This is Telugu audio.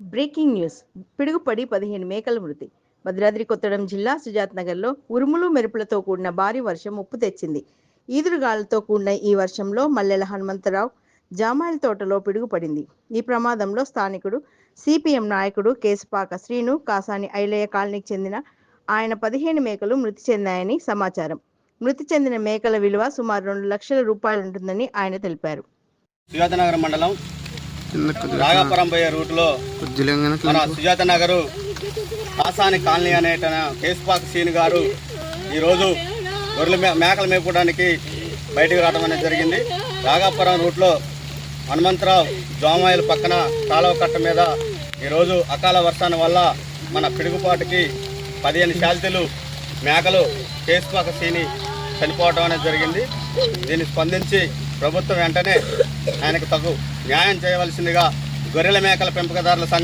Breaking news. పిడుగుపడి పదిహేను మేకల మృతి. భద్రాద్రి కొత్తడం జిల్లా సుజాత్ నగర్లో ఉరుములు మెరుపులతో కూడిన భారీ వర్షం ఉప్పు తెచ్చింది. ఈదురుగాలతో కూడిన ఈ వర్షంలో మల్లెల హనుమంతరావు జామాయిల తోటలో పిడుగుపడింది. ఈ ప్రమాదంలో స్థానికుడు సిపిఎం నాయకుడు కేసుపాక శ్రీను కాసాని ఐలయ్య కాలనీకి చెందిన ఆయన పదిహేను మేకలు మృతి చెందాయని సమాచారం. మృతి చెందిన మేకల విలువ సుమారు రెండు లక్షల రూపాయలు ఉంటుందని ఆయన తెలిపారు. మండలం రాగాపురం పోయే రూట్లో మన సుజాత నగరు ఆసాని కాలనీ అనేట కేసుపాక సీని గారు ఈరోజు గొర్రెల మే మేకలు మేపుకోవడానికి బయటకు రావడం అనేది జరిగింది. రాగాపురం రూట్లో హనుమంతరావు జోమాయిల పక్కన కాలువ కట్ట మీద ఈరోజు అకాల వర్షాల వల్ల మన పిడుగుపాటుకి పదిహేను శాల్తీలు మేకలు కేసుపాక సీని చనిపోవడం అనేది జరిగింది. దీన్ని స్పందించి ప్రభుత్వం వెంటనే ఆయనకు తగు న్యాయం చేయవలసిందిగా గొర్రెల మేకల పెంపకదారుల సంఘం